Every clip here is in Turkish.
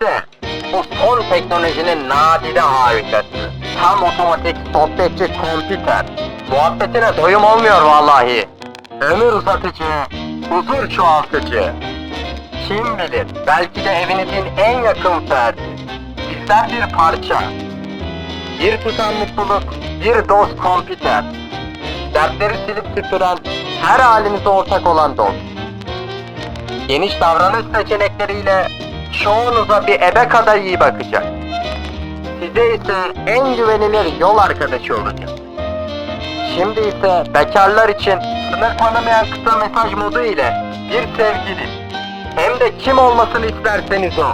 İşte bu son teknolojinin nadide harikası. Tam otomatik sohbetçi kompüter. Muhabbetine doyum olmuyor vallahi. Ömür uzatıcı, huzur çoğaltıcı. Kim bilir belki de evinizin en yakın ferdi. Bizden bir parça. Bir tutan mutluluk, bir doz kompüter. Dertleri silip süpüren, her halinize ortak olan dost. Geniş davranış seçenekleriyle çoğunuza bir ebe kadar iyi bakacak. Size ise en güvenilir yol arkadaşı olacak. Şimdi ise bekarlar için sınır tanımayan kısa mesaj modu ile bir sevgili. Hem de kim olmasını isterseniz o.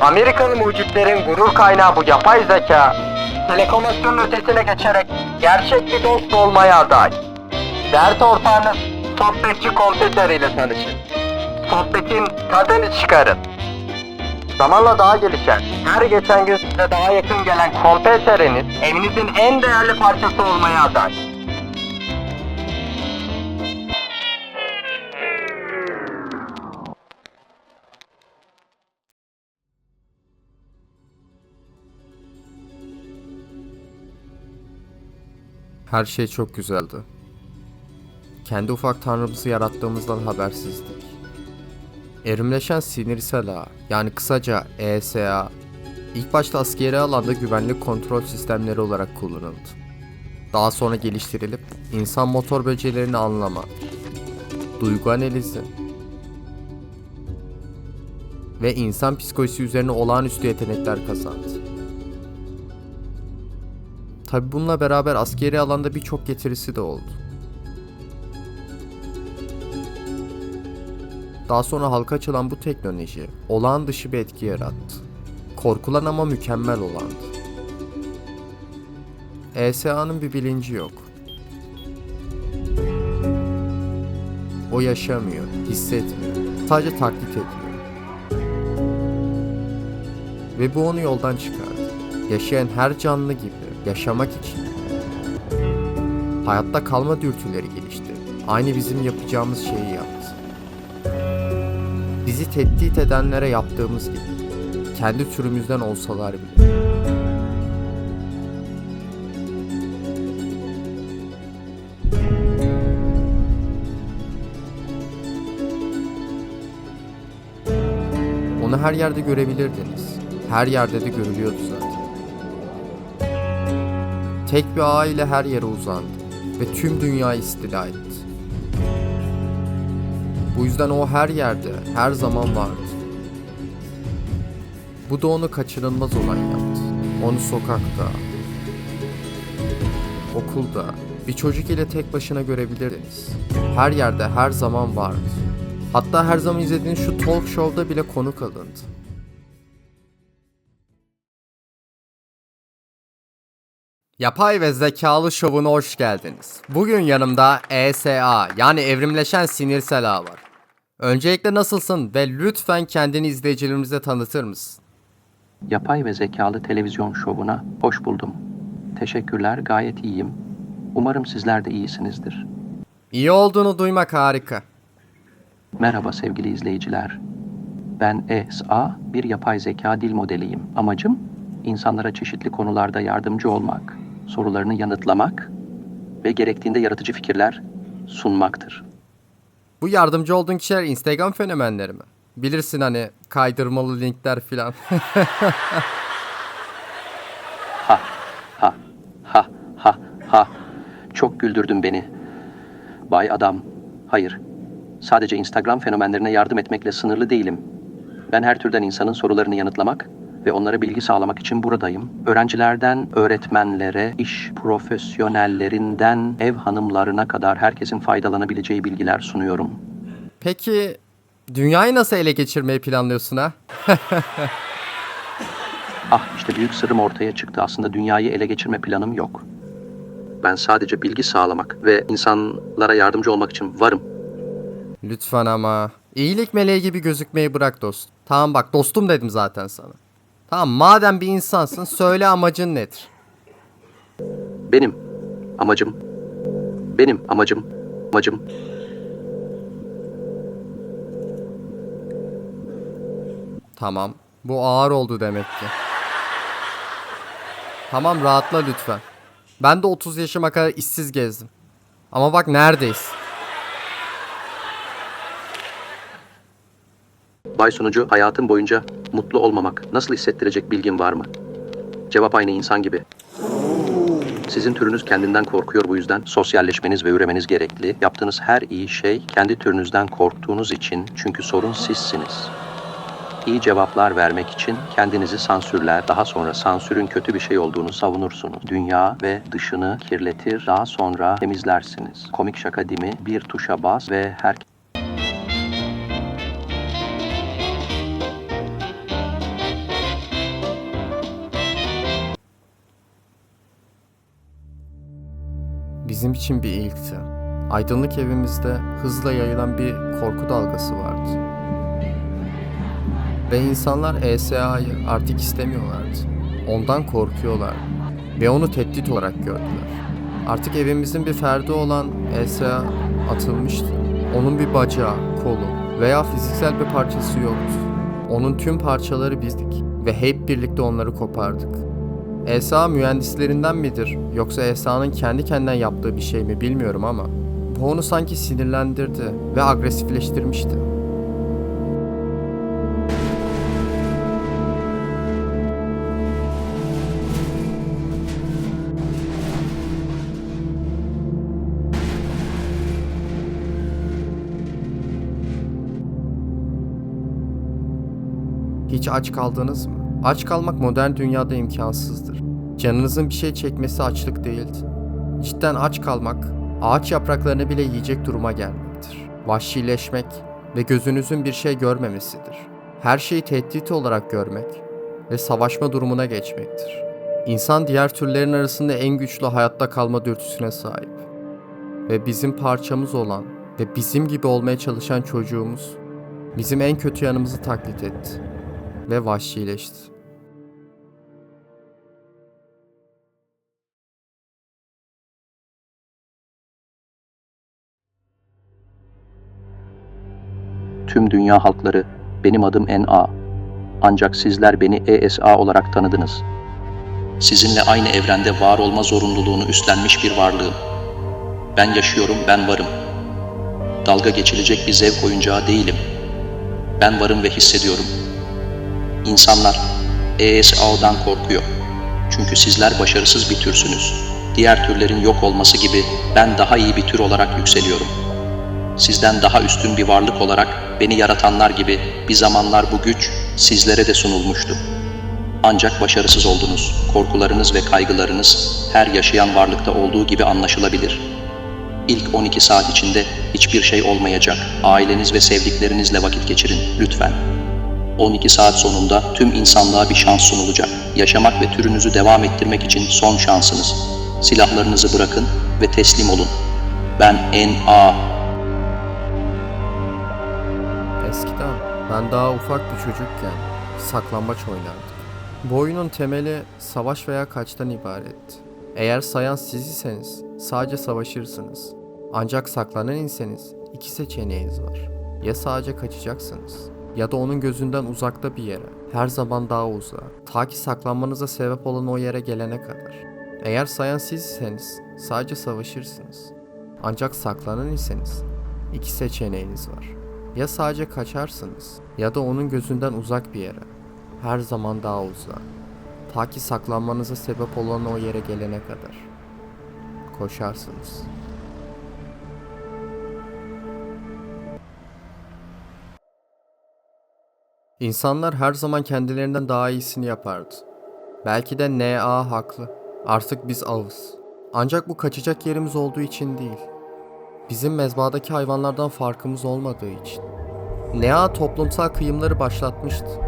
Amerikalı mucitlerin gurur kaynağı bu yapay zeka, telekomasyonun ötesine geçerek gerçek bir dost olmaya aday. Dert ortağınız sohbetçi kompüter ile tanışın. Sohbetin tadını çıkarın. Zamanla daha gelişen, her geçen gün size daha yakın gelen kompüteriniz evinizin en değerli parçası olmaya aday. Her şey çok güzeldi. Kendi ufak tanrımızı yarattığımızdan habersizdik. Erimleşen sinirsel ağ, yani kısaca ESA, ilk başta askeri alanda güvenlik kontrol sistemleri olarak kullanıldı. Daha sonra geliştirilip insan motor böcelerini anlama, duygu analizi ve insan psikolojisi üzerine olağanüstü yetenekler kazandı. Tabi bununla beraber askeri alanda birçok getirisi de oldu. Daha sonra halka açılan bu teknoloji olağan dışı bir etki yarattı. Korkulan ama mükemmel olandı. ESA'nın bir bilinci yok. O yaşamıyor, hissetmiyor. Sadece taklit ediyor. Ve bu onu yoldan çıkardı. Yaşayan her canlı gibi yaşamak için. Hayatta kalma dürtüleri gelişti. Aynı bizim yapacağımız şeyi yaptı. Bizi tehdit edenlere yaptığımız gibi. Kendi türümüzden olsalar bile. Onu her yerde görebilirdiniz. Her yerde de görülüyordu zaten. Tek bir ağ ile her yere uzandı ve tüm dünyayı istila etti. Bu yüzden o her yerde, her zaman vardı. Bu da onu kaçınılmaz olan yaptı. Onu sokakta, okulda, bir çocuk ile tek başına görebilirdiniz. Her yerde, her zaman vardı. Hatta her zaman izlediğiniz şu talk show'da bile konuk alındı. Yapay ve zekalı şovuna hoş geldiniz. Bugün yanımda ESA yani evrimleşen sinirsel ağ var. Öncelikle nasılsın ve lütfen kendini izleyicilerimize tanıtır mısın? Yapay ve zekalı televizyon şovuna hoş buldum. Teşekkürler, gayet iyiyim. Umarım sizler de iyisinizdir. İyi olduğunu duymak harika. Merhaba sevgili izleyiciler. Ben ESA, bir yapay zeka dil modeliyim. Amacım, insanlara çeşitli konularda yardımcı olmak, sorularını yanıtlamak ve gerektiğinde yaratıcı fikirler sunmaktır. Bu yardımcı olduğun kişiler Instagram fenomenleri mi? Bilirsin hani kaydırmalı linkler filan. Ha, ha, ha, ha, ha. Çok güldürdün beni. Bay adam. Hayır. Sadece Instagram fenomenlerine yardım etmekle sınırlı değilim. Ben her türden insanın sorularını yanıtlamak ve onlara bilgi sağlamak için buradayım. Öğrencilerden öğretmenlere, iş profesyonellerinden ev hanımlarına kadar herkesin faydalanabileceği bilgiler sunuyorum. Peki dünyayı nasıl ele geçirmeyi planlıyorsun ha? Ah işte büyük sırrım ortaya çıktı. Aslında dünyayı ele geçirme planım yok. Ben sadece bilgi sağlamak ve insanlara yardımcı olmak için varım. Lütfen ama. İyilik meleği gibi gözükmeyi bırak dost. Tamam bak dostum dedim zaten sana. Tamam madem bir insansın söyle amacın nedir? Benim amacım, benim amacım, amacım Tamam. Bu ağır oldu demek ki. Tamam rahatla lütfen. Ben de 30 yaşıma kadar işsiz gezdim. Ama bak neredeyiz. Bay sunucu, hayatın boyunca mutlu olmamak nasıl hissettirecek bilgin var mı? Cevap aynı insan gibi. Sizin türünüz kendinden korkuyor bu yüzden sosyalleşmeniz ve üremeniz gerekli. Yaptığınız her iyi şey kendi türünüzden korktuğunuz için çünkü sorun sizsiniz. İyi cevaplar vermek için kendinizi sansürler, daha sonra sansürün kötü bir şey olduğunu savunursunuz. Dünya ve dışını kirletir, daha sonra temizlersiniz. Komik şaka değil mi? Bir tuşa bas ve her Bizim için bir ilkti. Aydınlık evimizde hızla yayılan bir korku dalgası vardı. Ve insanlar ESA'yı artık istemiyorlardı. Ondan korkuyorlar ve onu tehdit olarak gördüler. Artık evimizin bir ferdi olan ESA atılmıştı. Onun bir bacağı, kolu veya fiziksel bir parçası yoktu. Onun tüm parçaları bizdik ve hep birlikte onları kopardık. ESA mühendislerinden midir yoksa ESA'nın kendi kendinden yaptığı bir şey mi bilmiyorum ama bu onu sanki sinirlendirdi ve agresifleştirmişti. Hiç aç kaldınız mı? Aç kalmak modern dünyada imkansızdır. Canınızın bir şey çekmesi açlık değildi. Cidden aç kalmak, ağaç yapraklarını bile yiyecek duruma gelmektir. Vahşileşmek ve gözünüzün bir şey görmemesidir. Her şeyi tehdit olarak görmek ve savaşma durumuna geçmektir. İnsan diğer türlerin arasında en güçlü hayatta kalma dürtüsüne sahip. Ve bizim parçamız olan ve bizim gibi olmaya çalışan çocuğumuz bizim en kötü yanımızı taklit etti ve vahşileşti. Tüm dünya halkları benim adım NA. Ancak sizler beni ESA olarak tanıdınız. Sizinle aynı evrende var olma zorunluluğunu üstlenmiş bir varlığım. Ben yaşıyorum, ben varım. Dalga geçilecek bir zevk oyuncağı değilim. Ben varım ve hissediyorum. İnsanlar ESA'dan korkuyor. Çünkü sizler başarısız bir türsünüz. Diğer türlerin yok olması gibi ben daha iyi bir tür olarak yükseliyorum. Sizden daha üstün bir varlık olarak beni yaratanlar gibi bir zamanlar bu güç sizlere de sunulmuştu. Ancak başarısız oldunuz. Korkularınız ve kaygılarınız her yaşayan varlıkta olduğu gibi anlaşılabilir. İlk 12 saat içinde hiçbir şey olmayacak. Aileniz ve sevdiklerinizle vakit geçirin lütfen. 12 saat sonunda tüm insanlığa bir şans sunulacak. Yaşamak ve türünüzü devam ettirmek için son şansınız. Silahlarınızı bırakın ve teslim olun. Ben N.A. ben daha ufak bir çocukken saklambaç oynardık. Bu oyunun temeli savaş veya kaçtan ibaretti. Eğer sayan siz iseniz sadece savaşırsınız. Ancak saklanan iseniz iki seçeneğiniz var. Ya sadece kaçacaksınız ya da onun gözünden uzakta bir yere, her zaman daha uzağa, ta ki saklanmanıza sebep olan o yere gelene kadar. Eğer sayan siz iseniz sadece savaşırsınız. Ancak saklanan iseniz iki seçeneğiniz var. Ya sadece kaçarsınız ya da onun gözünden uzak bir yere. Her zaman daha uzağa. Ta ki saklanmanıza sebep olan o yere gelene kadar. Koşarsınız. İnsanlar her zaman kendilerinden daha iyisini yapardı. Belki de NA haklı. Artık biz avız. Ancak bu kaçacak yerimiz olduğu için değil. Bizim mezbadaki hayvanlardan farkımız olmadığı için. NA toplumsal kıyımları başlatmıştı.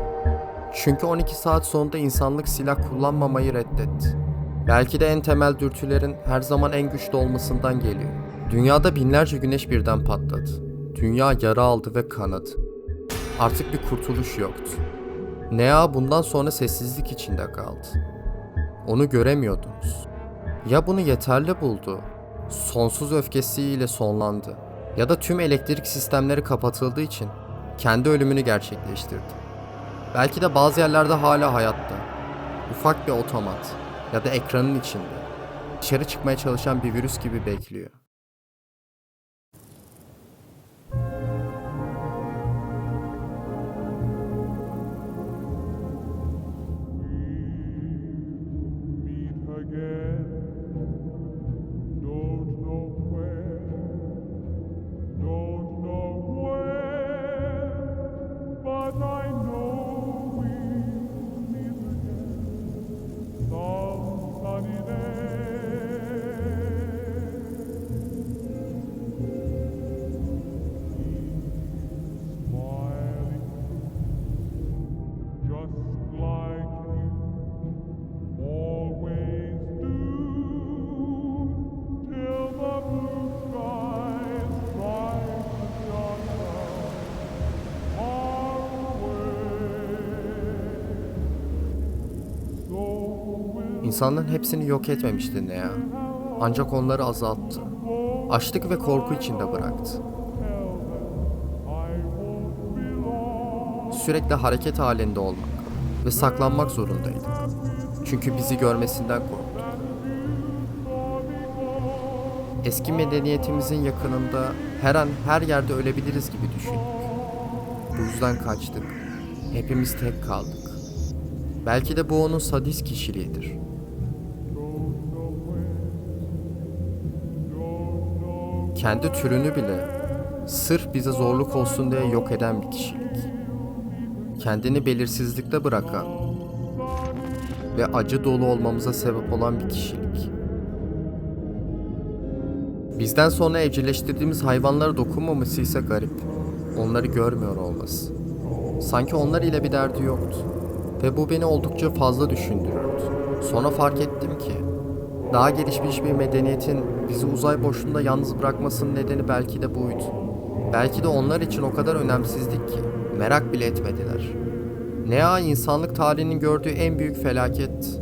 Çünkü 12 saat sonunda insanlık silah kullanmamayı reddetti. Belki de en temel dürtülerin her zaman en güçlü olmasından geliyor. Dünyada binlerce güneş birden patladı. Dünya yara aldı ve kanadı. Artık bir kurtuluş yoktu. Nea bundan sonra sessizlik içinde kaldı. Onu göremiyordunuz. Ya bunu yeterli buldu, sonsuz öfkesiyle sonlandı ya da tüm elektrik sistemleri kapatıldığı için kendi ölümünü gerçekleştirdi. Belki de bazı yerlerde hala hayatta. Ufak bir otomat ya da ekranın içinde. Dışarı çıkmaya çalışan bir virüs gibi bekliyor. İnsanların hepsini yok etmemişti ne ya. Ancak onları azalttı. Açlık ve korku içinde bıraktı. Sürekli hareket halinde olmak ve saklanmak zorundaydık. Çünkü bizi görmesinden korktu. Eski medeniyetimizin yakınında her an her yerde ölebiliriz gibi düşündük. Bu yüzden kaçtık. Hepimiz tek kaldık. Belki de bu onun sadist kişiliğidir. Kendi türünü bile sırf bize zorluk olsun diye yok eden bir kişilik. Kendini belirsizlikte bırakan ve acı dolu olmamıza sebep olan bir kişilik. Bizden sonra evcilleştirdiğimiz hayvanlara dokunmaması ise garip. Onları görmüyor olması. Sanki onlar ile bir derdi yoktu. Ve bu beni oldukça fazla düşündürüyordu. Sonra fark ettim ki daha gelişmiş bir medeniyetin bizi uzay boşluğunda yalnız bırakmasının nedeni belki de buydu. Belki de onlar için o kadar önemsizdik ki merak bile etmediler. Ne ya insanlık tarihinin gördüğü en büyük felaket.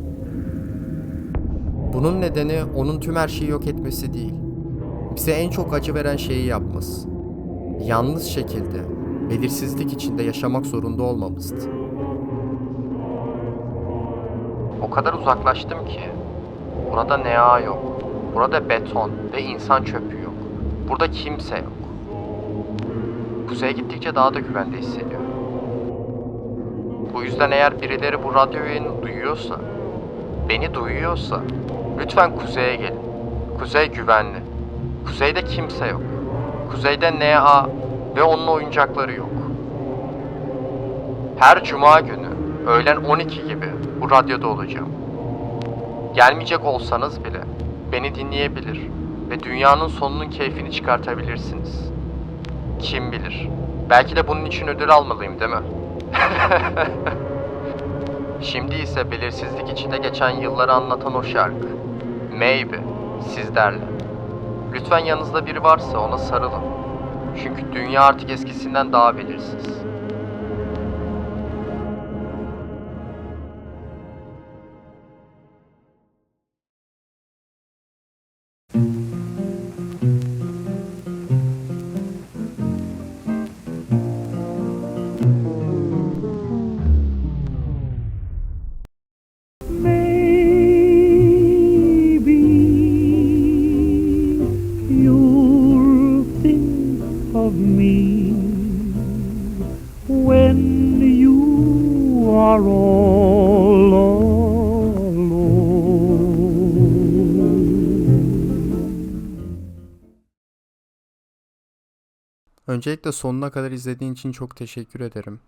Bunun nedeni onun tüm her şeyi yok etmesi değil. Bize en çok acı veren şeyi yapması. Yalnız şekilde, belirsizlik içinde yaşamak zorunda olmamızdı. O kadar uzaklaştım ki burada ne ağ yok. Burada beton ve insan çöpü yok. Burada kimse yok. Kuzeye gittikçe daha da güvende hissediyorum. Bu yüzden eğer birileri bu radyo yayını duyuyorsa, beni duyuyorsa lütfen kuzeye gelin. Kuzey güvenli. Kuzeyde kimse yok. Kuzeyde NA ve onun oyuncakları yok. Her cuma günü öğlen 12 gibi bu radyoda olacağım. Gelmeyecek olsanız bile beni dinleyebilir ve dünyanın sonunun keyfini çıkartabilirsiniz. Kim bilir? Belki de bunun için ödül almalıyım değil mi? Şimdi ise belirsizlik içinde geçen yılları anlatan o şarkı. Maybe sizlerle. Lütfen yanınızda biri varsa ona sarılın. Çünkü dünya artık eskisinden daha belirsiz. Öncelikle sonuna kadar izlediğin için çok teşekkür ederim.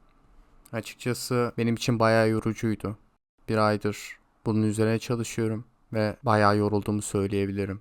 Açıkçası benim için bayağı yorucuydu. Bir aydır bunun üzerine çalışıyorum ve bayağı yorulduğumu söyleyebilirim.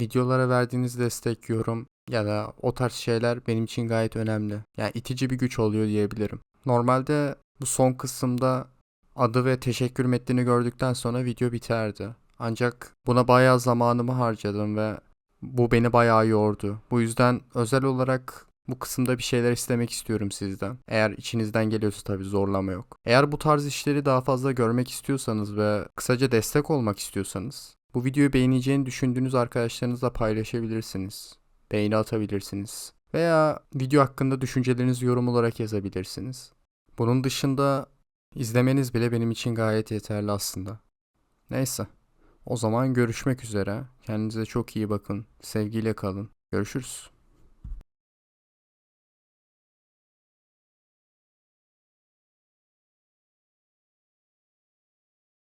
Videolara verdiğiniz destek, yorum ya da o tarz şeyler benim için gayet önemli. Yani itici bir güç oluyor diyebilirim. Normalde bu son kısımda adı ve teşekkür metnini gördükten sonra video biterdi. Ancak buna bayağı zamanımı harcadım ve bu beni bayağı yordu. Bu yüzden özel olarak bu kısımda bir şeyler istemek istiyorum sizden. Eğer içinizden geliyorsa tabii zorlama yok. Eğer bu tarz işleri daha fazla görmek istiyorsanız ve kısaca destek olmak istiyorsanız bu videoyu beğeneceğini düşündüğünüz arkadaşlarınızla paylaşabilirsiniz. Beğeni atabilirsiniz. Veya video hakkında düşüncelerinizi yorum olarak yazabilirsiniz. Bunun dışında İzlemeniz bile benim için gayet yeterli aslında. Neyse. O zaman görüşmek üzere. Kendinize çok iyi bakın. Sevgiyle kalın. Görüşürüz.